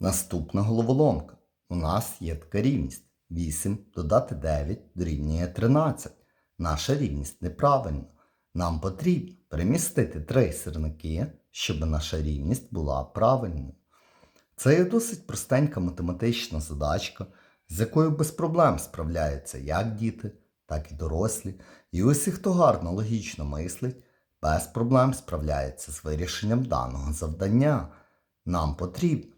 Наступна головоломка. У нас є така рівність. 8 додати 9 дорівнює 13. Наша рівність неправильна. Нам потрібно перемістити три сірники, щоб наша рівність була правильною. Це є досить простенька математична задачка, з якою без проблем справляються як діти, так і дорослі. І усі, хто гарно логічно мислить, без проблем справляється з вирішенням даного завдання. Нам потрібно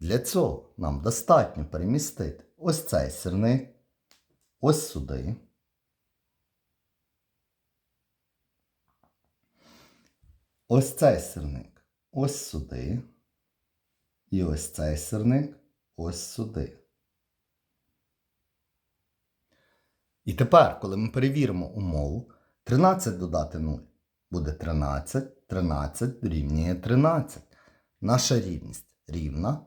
Для цього нам достатньо перемістити ось цей сірник, ось сюди. Ось цей сірник ось сюди. І ось цей сірник ось сюди. І тепер, коли ми перевіримо умову, 13 додати 0 буде 13, 13 дорівнює 13. Наша рівність рівна,